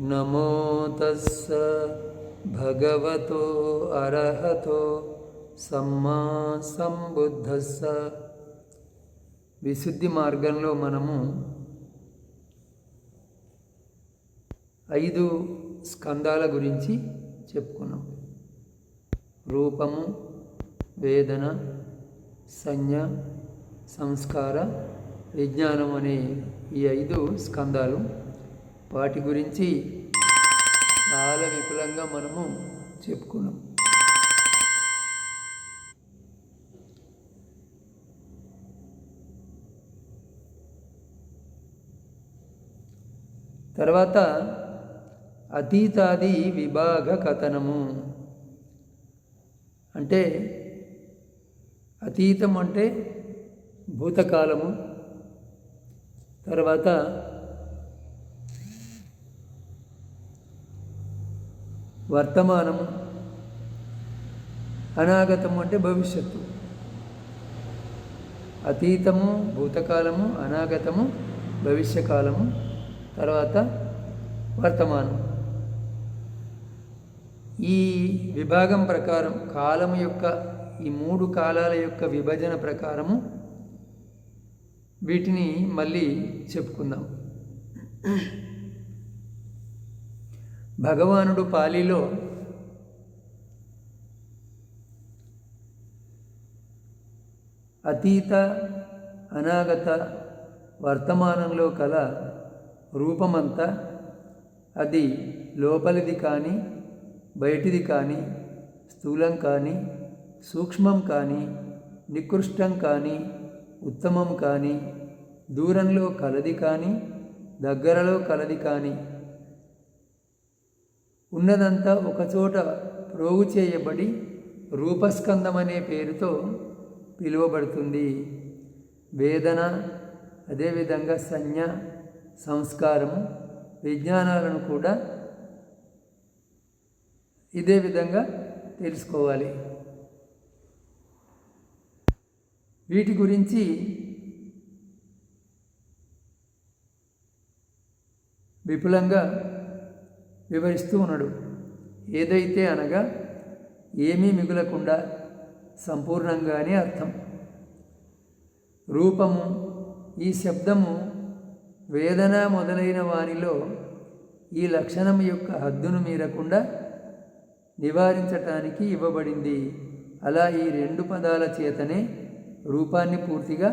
నమో తస్స భగవతో అర్హతో సమ్మా సంబుద్ధస్స విశుద్ధి మార్గంలో మనము ఐదు స్కందాల గురించి చెప్పుకున్నాం. రూపము వేదన సంజ్ఞ సంస్కార విజ్ఞానం అనే ఈ ఐదు స్కందాలు వాటి గురించి చాలా విపులంగా మనము చెప్పుకున్నాం. తర్వాత అతీతాది విభాగ కథనము. అంటే అతీతం అంటే భూతకాలము. తర్వాత వర్తమానము అనాగతము అంటే భవిష్యత్తు. అతీతము భూతకాలము అనాగతము భవిష్యకాలము తర్వాత వర్తమానం. ఈ విభాగం ప్రకారం కాలము యొక్క ఈ మూడు కాలాల యొక్క విభజన ప్రకారము వీటిని మళ్ళీ చెప్పుకుందాం. భగవానుడు పాలీలో అతీత అనాగత వర్తమానంలో కల రూపమంతా అది లోపలిది కానీ బయటిది కానీ స్థూలం కానీ సూక్ష్మం కానీ నికృష్టం కానీ ఉత్తమం కానీ దూరంలో కలది కానీ దగ్గరలో కలది కానీ ఉన్నదంతా ఒకచోట ప్రోగు చేయబడి రూపస్కందం అనే పేరుతో పిలువబడుతుంది. వేదన అదేవిధంగా సంజ్ఞ సంస్కారము విజ్ఞానాలను కూడా ఇదే విధంగా తెలుసుకోవాలి. వీటి గురించి విపులంగా వివరిస్తూ ఉన్నాడు. ఏదైతే అనగా ఏమీ మిగులకుండా సంపూర్ణంగానే అర్థం. రూపము ఈ శబ్దము వేదన మొదలైన వానిలో ఈ లక్షణం యొక్క హద్దును మీరకుండా నివారించటానికి ఇవ్వబడింది. అలా ఈ రెండు పదాల చేతనే రూపాన్ని పూర్తిగా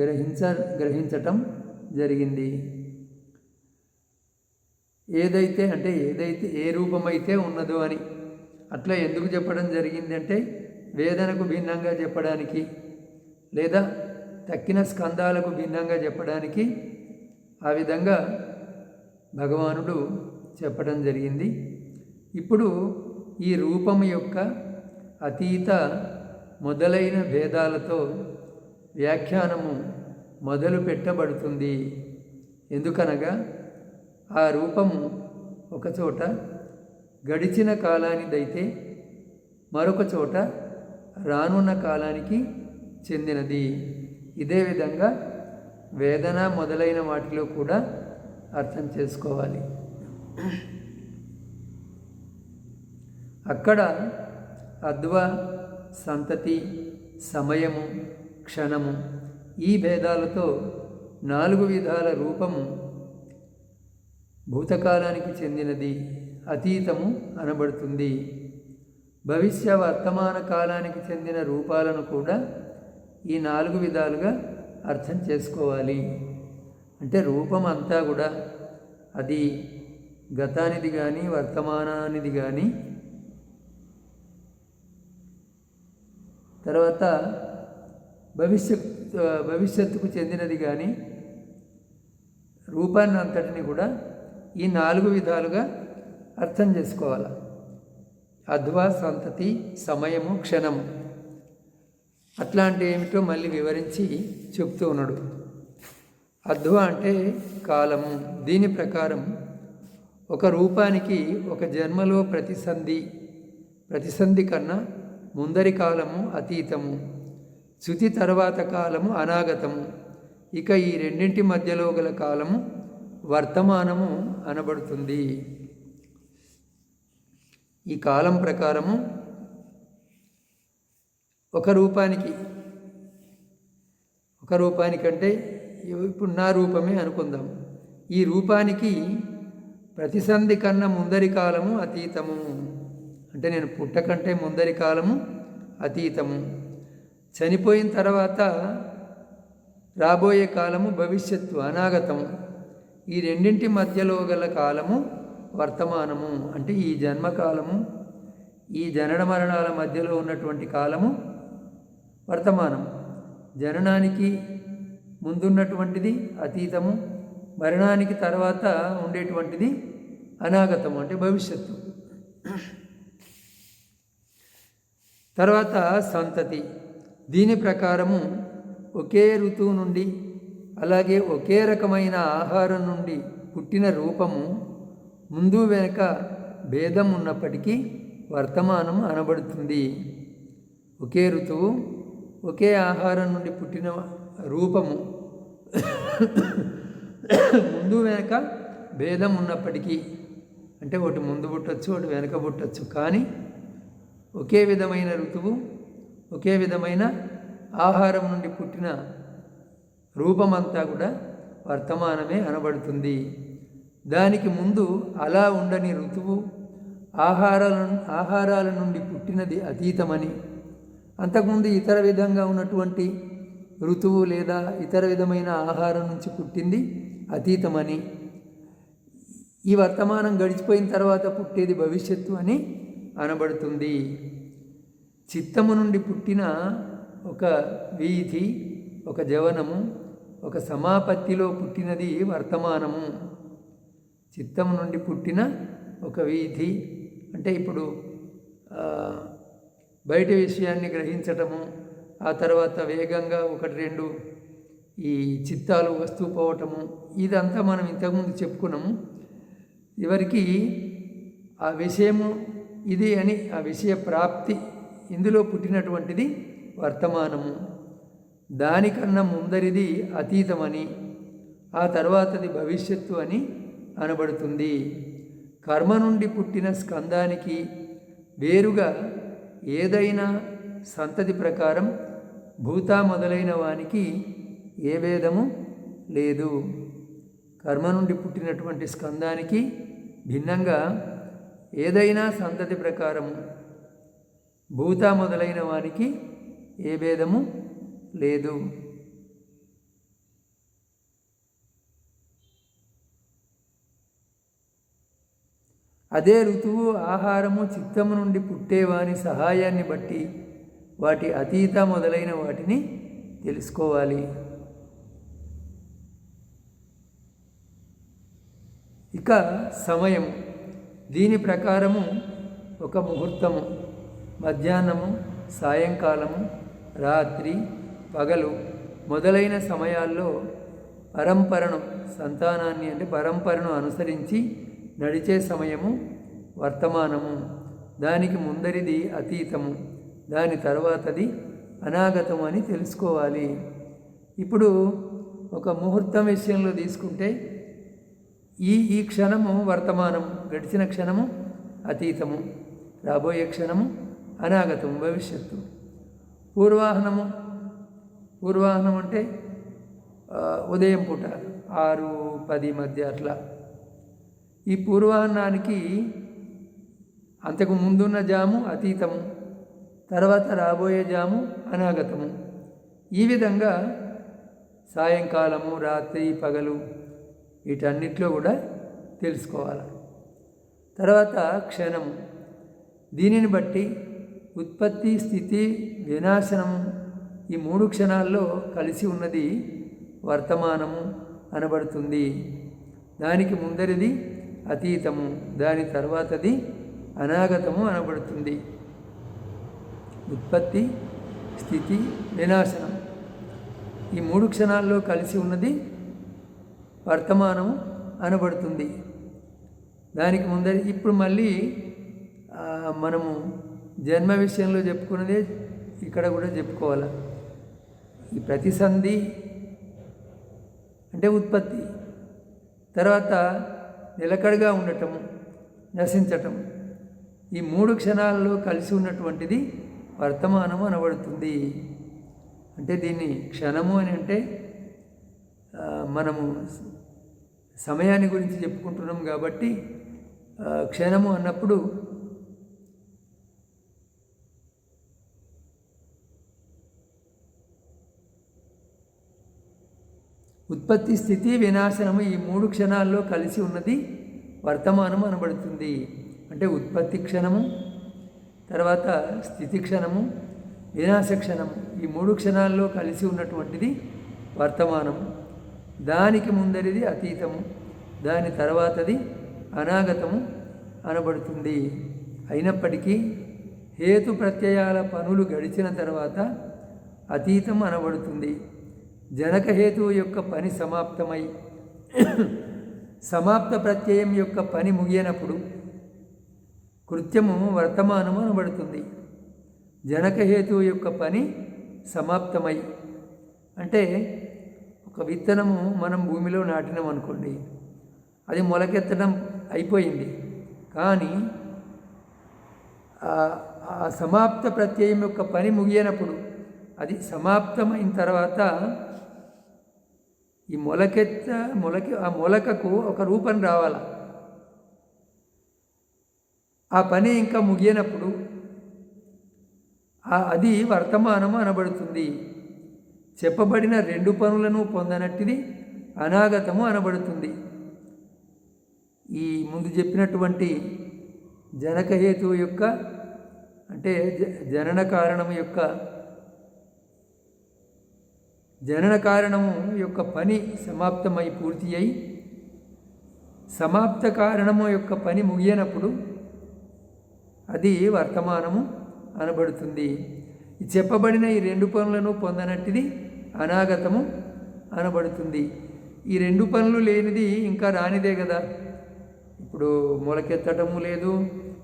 గ్రహించ గ్రహించటం జరిగింది. ఏదైతే అంటే ఏదైతే ఏ రూపమైతే ఉన్నదో అని. అట్లా ఎందుకు చెప్పడం జరిగింది అంటే వేదనకు భిన్నంగా చెప్పడానికి లేదా తక్కిన స్కందాలకు భిన్నంగా చెప్పడానికి ఆ విధంగా భగవానుడు చెప్పడం జరిగింది. ఇప్పుడు ఈ రూపం యొక్క అతీత మొదలైన భేదాలతో వ్యాఖ్యానము మొదలు పెట్టబడుతుంది ఎందుకనగా ఆ రూపము ఒకచోట గడిచిన కాలానిదైతే మరొక చోట రానున్న కాలానికి చెందినది. ఇదే విధంగా వేదన మొదలైన వాటిలో కూడా అర్థం చేసుకోవాలి. అక్కడ అద్వ సంతతి సమయము క్షణము ఈ భేదాలతో నాలుగు విధాల రూపము భూతకాలానికి చెందినది అతీతము అనబడుతుంది. భవిష్య వర్తమాన కాలానికి చెందిన రూపాలను కూడా ఈ నాలుగు విధాలుగా అర్థం చేసుకోవాలి. అంటే రూపం అంతా కూడా అది గతానిది కానీ వర్తమానానిది కానీ తర్వాత భవిష్యత్ భవిష్యత్తుకు చెందినది కానీ రూపాన్ని అంతటిని కూడా ఈ నాలుగు విధాలుగా అర్థం చేసుకోవాలి. అధ్వా సంతతి సమయము క్షణము. అట్లాంటి ఏమిటో మళ్ళీ వివరించి చెప్తూ ఉన్నాడు. అధ్వ అంటే కాలము. దీని ప్రకారం ఒక రూపానికి ఒక జన్మలో ప్రతిసంధి ప్రతిసంధి కన్నా ముందరి కాలము అతీతము. శృతి తర్వాత కాలము అనాగతము. ఇక ఈ రెండింటి మధ్యలో గల కాలము వర్తమానము అనబడుతుంది. ఈ కాలం ప్రకారము ఒక రూపానికి ఒక రూపానికంటే ఇప్పుడు నా రూపమే అనుకుందాం. ఈ రూపానికి ప్రతిసంధి కన్నా ముందరి కాలము అతీతము. అంటే నేను పుట్టకంటే ముందరి కాలము అతీతము. చనిపోయిన తర్వాత రాబోయే కాలము భవిష్యత్తు అనాగతము. ఈ రెండింటి మధ్యలో గల కాలము వర్తమానము అంటే ఈ జన్మకాలము ఈ జనన మరణాల మధ్యలో ఉన్నటువంటి కాలము వర్తమానం జననానికి ముందున్నటువంటిది అతీతము మరణానికి తర్వాత ఉండేటువంటిది అనాగతము అంటే భవిష్యత్తు. తర్వాత సంతతి. దీని ప్రకారము ఒకే ఋతువు నుండి అలాగే ఒకే రకమైన ఆహారం నుండి పుట్టిన రూపము ముందు వెనుక భేదం ఉన్నప్పటికీ వర్తమానం అనబడుతుంది. ఒకే ఋతువు ఒకే ఆహారం నుండి పుట్టిన రూపము ముందు వెనక భేదం ఉన్నప్పటికీ అంటే ఒకటి ముందు పుట్టచ్చు ఒకటి వెనక పుట్టచ్చు కానీ ఒకే విధమైన ఋతువు ఒకే విధమైన ఆహారం నుండి పుట్టిన రూపమంతా కూడా వర్తమానమే అనబడుతుంది. దానికి ముందు అలా ఉండని ఋతువు ఆహారాల ఆహారాల నుండి పుట్టినది అతీతమని అంతకుముందు ఇతర విధంగా ఉన్నటువంటి ఋతువు లేదా ఇతర విధమైన ఆహారం నుంచి పుట్టింది అతీతమని. ఈ వర్తమానం గడిచిపోయిన తర్వాత పుట్టేది భవిష్యత్తు అని అనబడుతుంది. చిత్తము నుండి పుట్టిన ఒక వీధి ఒక జవనము ఒక సమాపత్తిలో పుట్టినది వర్తమానము. చిత్తం నుండి పుట్టిన ఒక వీధి. అంటే ఇప్పుడు బయట విషయాన్ని గ్రహించటము ఆ తర్వాత వేగంగా ఒకటి రెండు ఈ చిత్తాలు వస్తూ పోవటము ఇదంతా మనం ఇంతకుముందు చెప్పుకున్నాము. ఎవరికి ఆ విషయము ఇది అని ఆ విషయ ప్రాప్తి ఇందులో పుట్టినటువంటిది వర్తమానము. దానికన్నా ముందరిది అతీతమని ఆ తర్వాతది భవిష్యత్తు అని అనబడుతుంది. కర్మ నుండి పుట్టిన స్కందానికి వేరుగా ఏదైనా సంతతి ప్రకారం భూత మొదలైన వానికి ఏ భేదము లేదు. కర్మ నుండి పుట్టినటువంటి స్కందానికి భిన్నంగా ఏదైనా సంతతి ప్రకారం భూత మొదలైన వానికి ఏ భేదము లేదు. అదే ఋతువు ఆహారము చిత్తము నుండి పుట్టేవాని సహాయాన్ని బట్టి వాటి అతీత మొదలైన వాటిని తెలుసుకోవాలి. ఇక సమయం. దీని ప్రకారము ఒక ముహూర్తము. మధ్యాహ్నము సాయంకాలము రాత్రి పగలు మొదలైన సమయాల్లో పరంపరను సంతానాన్ని అంటే పరంపరను అనుసరించి నడిచే సమయము వర్తమానము. దానికి ముందరిది అతీతము దాని తర్వాతది అనాగతం అని తెలుసుకోవాలి. ఇప్పుడు ఒక ముహూర్తం విషయంలో తీసుకుంటే ఈ ఈ క్షణము వర్తమానము గడిచిన క్షణము అతీతము రాబోయే క్షణము అనాగతము భవిష్యత్తు. పూర్వాహనము పూర్వాహనం అంటే ఉదయం పూట ఆరు పది మధ్య అట్లా. ఈ పూర్వాహనానికి అంతకు ముందున్న జాము అతీతము తర్వాత రాబోయే జాము అనాగతము. ఈ విధంగా సాయంకాలము రాత్రి పగలు వీటన్నిటిలో కూడా తెలుసుకోవాలి. తర్వాత క్షణము. దీనిని బట్టి ఉత్పత్తి స్థితి వినాశనము ఈ మూడు క్షణాల్లో కలిసి ఉన్నది వర్తమానము అనబడుతుంది. దానికి ముందరిది అతీతము దాని తర్వాతది అనాగతము అనబడుతుంది. ఉత్పత్తి స్థితి వినాశనం. ఈ మూడు క్షణాల్లో కలిసి ఉన్నది వర్తమానము అనబడుతుంది. దానికి ముందరి ఇప్పుడు మళ్ళీ మనము జన్మ విషయంలో చెప్పుకున్నదే ఇక్కడ కూడా చెప్పుకోవాలి? ఈ ప్రతిసంధి అంటే ఉత్పత్తి. తర్వాత నిలకడగా ఉండటము నశించటం ఈ మూడు క్షణాల్లో కలిసి ఉన్నటువంటిది వర్తమానము అనబడుతుంది. అంటే దీన్ని క్షణము అని అంటే మనము సమయాన్ని గురించి చెప్పుకుంటున్నాం కాబట్టి క్షణము అన్నప్పుడు ఉత్పత్తి స్థితి వినాశనము ఈ మూడు క్షణాల్లో కలిసి ఉన్నది వర్తమానము అనబడుతుంది. అంటే ఉత్పత్తి క్షణము తర్వాత స్థితి క్షణము వినాశ క్షణము. ఈ మూడు క్షణాల్లో కలిసి ఉన్నటువంటిది వర్తమానము దానికి ముందరిది అతీతము దాని తర్వాతది అనాగతము అనబడుతుంది. అయినప్పటికీ హేతు ప్రత్యయాల పనులు గడిచిన తర్వాత అతీతం అనబడుతుంది. జనకహేతువు యొక్క పని సమాప్తమై సమాప్త ప్రత్యయం యొక్క పని ముగియనప్పుడు కృత్యము వర్తమానము అనబడుతుంది. జనకహేతువు యొక్క పని సమాప్తమై అంటే ఒక విత్తనము మనం భూమిలో నాటినాం అనుకోండి అది మొలకెత్తడం అయిపోయింది. కానీ ఆ- ఆ సమాప్త ప్రత్యయం యొక్క పని ముగియనప్పుడు అది సమాప్తమైన తర్వాత ఈ మొలకెత్త మొలక ఆ మొలకకు ఒక రూపం రావాల? ఆ పని ఇంకా ముగియనప్పుడు అది వర్తమానము అనబడుతుంది. చెప్పబడిన రెండు పనులను పొందనట్టిది అనాగతము అనబడుతుంది. ఈ ముందు చెప్పినటువంటి జనకహేతువు యొక్క అంటే జ- జనన కారణము యొక్క జనన కారణము యొక్క పని సమాప్తమై పూర్తి అయి సమాప్త కారణము యొక్క పని ముగియనప్పుడు అది వర్తమానము అనబడుతుంది. చెప్పబడిన ఈ రెండు పనులను పొందనట్టిది అనాగతము అనబడుతుంది. ఈ రెండు పనులు లేనిది ఇంకా రానిదే కదా ఇప్పుడు మొలకెత్తటము లేదు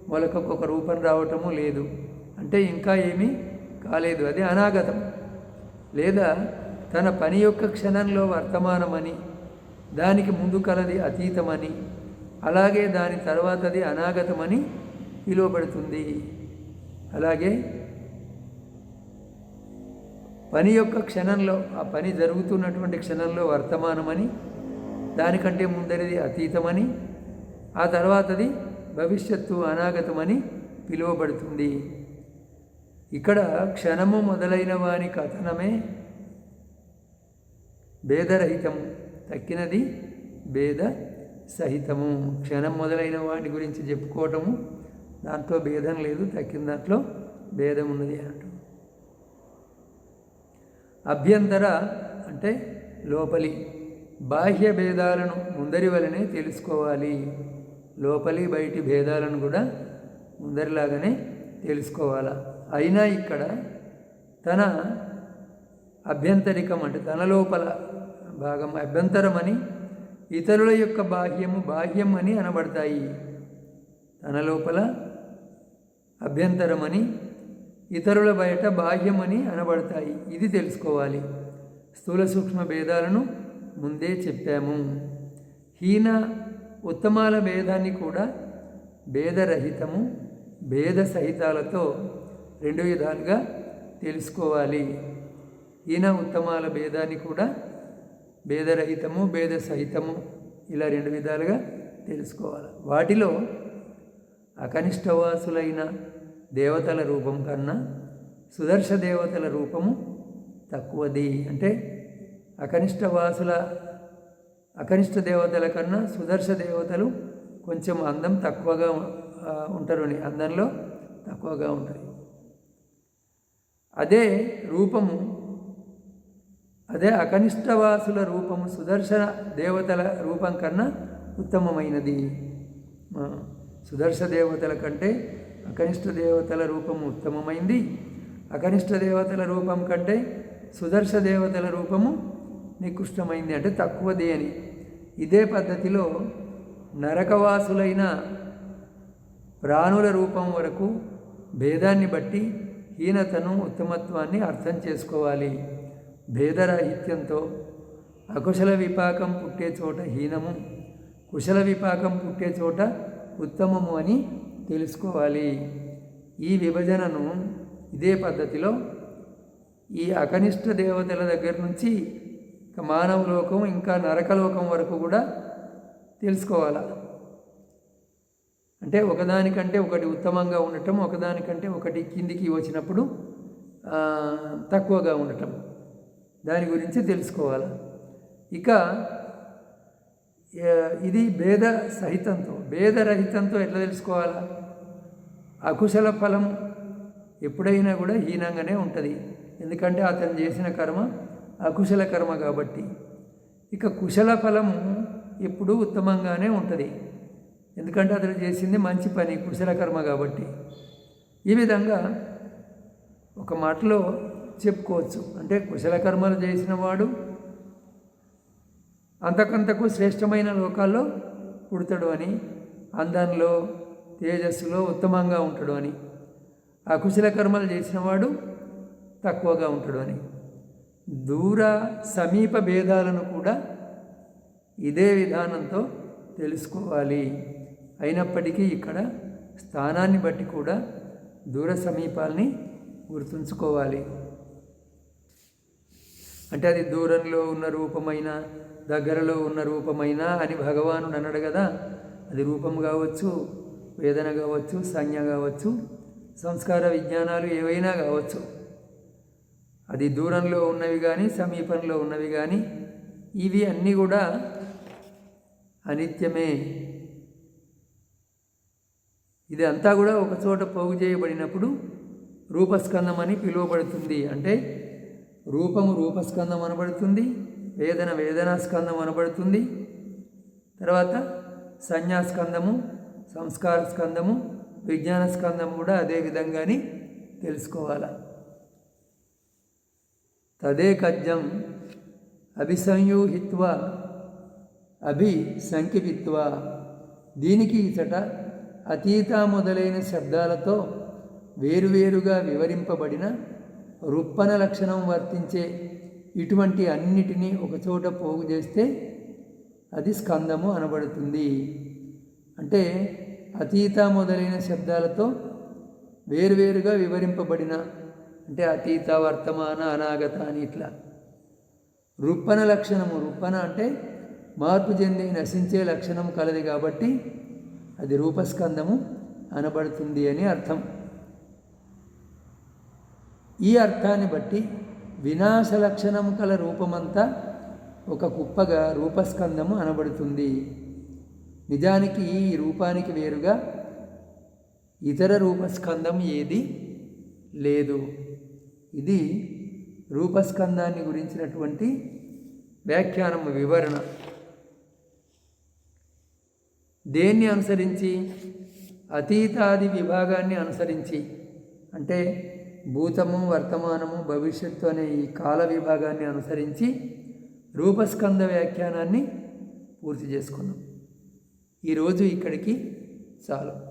మొలకకు ఒక రూపం రావటము లేదు. అంటే ఇంకా ఏమీ కాలేదు అది అనాగతం. లేదా తన పని యొక్క క్షణంలో వర్తమానమని దానికి ముందు కలది అతీతమని అలాగే దాని తర్వాతది అనాగతమని పిలువబడుతుంది. అలాగే పని యొక్క క్షణంలో ఆ పని జరుగుతున్నటువంటి క్షణంలో వర్తమానమని దానికంటే ముందరిది అతీతమని ఆ తర్వాతది భవిష్యత్తు అనాగతమని పిలువబడుతుంది. ఇక్కడ క్షణము మొదలైన వాని కథనమే భేదరహితం. తక్కినది భేద సహితము క్షణం మొదలైన వాటి గురించి చెప్పుకోవటము దాంట్లో భేదం లేదు తక్కిన దాంట్లో భేదం ఉన్నది అన్నట్టు. అభ్యంతర అంటే లోపలి. బాహ్య భేదాలను ముందరి వలనే తెలుసుకోవాలి. లోపలి బయటి భేదాలను కూడా ముందరిలాగానే తెలుసుకోవాలా. అయినా ఇక్కడ తన అభ్యంతరికం అంటే తన లోపల భాగం అభ్యంతరమని ఇతరుల యొక్క బాహ్యము బాహ్యం అని అనబడతాయి. తన లోపల అభ్యంతరమని ఇతరుల బయట బాహ్యమని అనబడతాయి. ఇది తెలుసుకోవాలి. స్థూల సూక్ష్మ భేదాలను ముందే చెప్పాము. హీన ఉత్తమాల భేదాన్ని కూడా భేదరహితము భేద సహితాలతో రెండు విధాలుగా తెలుసుకోవాలి. ఈయన ఉత్తమాల భేదాన్ని కూడా భేదరహితము భేద సహితము ఇలా రెండు విధాలుగా తెలుసుకోవాలి. వాటిలో అకనిష్టవాసులైన దేవతల రూపం కన్నా సుదర్శ దేవతల రూపము తక్కువది. అంటే అకనిష్టవాసుల అకనిష్ట దేవతల కన్నా సుదర్శ దేవతలు కొంచెం అందం తక్కువగా ఉంటారు అని అందంలో తక్కువగా ఉంటాయి. అదే రూపము అదే అకనిష్టవాసుల రూపము సుదర్శన దేవతల రూపం కన్నా ఉత్తమమైనది. సుదర్శ దేవతల కంటే అకనిష్ట దేవతల రూపము ఉత్తమమైంది. అకనిష్ట దేవతల రూపం కంటే సుదర్శ దేవతల రూపము నికృష్టమైంది అంటే తక్కువది అని. ఇదే పద్ధతిలో నరకవాసులైన ప్రాణుల రూపం వరకు భేదాన్ని బట్టి హీనతను ఉత్తమత్వాన్ని అర్థం చేసుకోవాలి. భేదరాహిత్యంతో అకుశల విపాకం పుట్టే చోట హీనము కుశల విపాకం పుట్టే చోట ఉత్తమము అని తెలుసుకోవాలి. ఈ విభజనను ఇదే పద్ధతిలో ఈ అకనిష్ట దేవతల దగ్గర నుంచి మానవ లోకం ఇంకా నరకలోకం వరకు కూడా తెలుసుకోవాలా? అంటే ఒకదానికంటే ఒకటి ఉత్తమంగా ఉండటం ఒకదానికంటే ఒకటి కిందికి వచ్చినప్పుడు తక్కువగా ఉండటం. దాని గురించి తెలుసుకోవాలి. ఇక ఇది భేద సహితంతో భేదరహితంతో ఎట్లా తెలుసుకోవాలా? అకుశల ఫలం ఎప్పుడైనా కూడా హీనంగానే ఉంటుంది. ఎందుకంటే అతను చేసిన కర్మ అకుశల కర్మ కాబట్టి. ఇక కుశల ఫలం ఎప్పుడూ ఉత్తమంగానే ఉంటుంది. ఎందుకంటే అతను చేసింది మంచి పని కుశల కర్మ కాబట్టి. ఈ విధంగా ఒక మాటలో చెప్పుకోవచ్చు. అంటే కుశల కర్మలు చేసిన వాడు అంతకంతకు శ్రేష్టమైన లోకాల్లో పుడతాడు అని అందంలో తేజస్సులో ఉత్తమంగా ఉంటాడు అని అకుశల కర్మలు చేసినవాడు తక్కువగా ఉంటాడు అని. దూర సమీప భేదాలను కూడా ఇదే విధానంతో తెలుసుకోవాలి. అయినప్పటికీ ఇక్కడ స్థానాన్ని బట్టి కూడా దూర సమీపాల్ని గుర్తుంచుకోవాలి. అంటే అది దూరంలో ఉన్న రూపమైన దగ్గరలో ఉన్న రూపమైన అని భగవానుడు అన్నాడు కదా. అది రూపం కావచ్చు వేదన కావచ్చు సంజ్ఞ కావచ్చు సంస్కార విజ్ఞానాలు ఏవైనా కావచ్చు. అది దూరంలో ఉన్నవి కానీ సమీపంలో ఉన్నవి కానీ ఇవి అన్నీ కూడా అనిత్యమే. ఇది అంతా కూడా ఒకచోట పోగు చేయబడినప్పుడు రూపస్కందం అని పిలువబడుతుంది. అంటే రూపము రూపస్కందం అనబడుతుంది వేదన వేదనాస్కందం అనబడుతుంది. తర్వాత సంజ్ఞాస్కందము సంస్కార స్కందము విజ్ఞాన స్కందం కూడా అదే విధంగానే తెలుసుకోవాలి. తదే కజ్జం అభిసంయూహిత్వ అభి సంకిపిత్వ దీనికి ఇచట అతీత మొదలైన శబ్దాలతో వేరువేరుగా వివరింపబడిన రుప్పన లక్షణం వర్తించే ఇటువంటి అన్నిటినీ ఒకచోట పోగు చేస్తే అది స్కందము అనబడుతుంది. అంటే అతీత మొదలైన శబ్దాలతో వేరువేరుగా వివరింపబడిన అంటే అతీత వర్తమాన అనాగత అని ఇట్లా. రుప్పన లక్షణము రుప్పన అంటే మార్పు చెంది నశించే లక్షణం కలది కాబట్టి అది రూపస్కందము అనబడుతుంది అని అర్థం. ఈ అర్థాన్ని బట్టి వినాశ లక్షణం కల రూపమంతా ఒక కుప్పగా రూపస్కందము అనబడుతుంది. నిజానికి ఈ రూపానికి వేరుగా ఇతర రూపస్కందం ఏది లేదు. ఇది రూపస్కందాన్ని గురించినటువంటి వ్యాఖ్యానం వివరణ. దేన్ని అనుసరించి? అతీతాది విభాగాన్ని అనుసరించి. అంటే భూతము వర్తమానము భవిష్యత్తు అనే ఈ కాల విభాగాన్ని అనుసరించి రూపస్కంద వ్యాఖ్యానాన్ని పూర్తి చేసుకున్నాం. ఈరోజు ఇక్కడికి చాలు.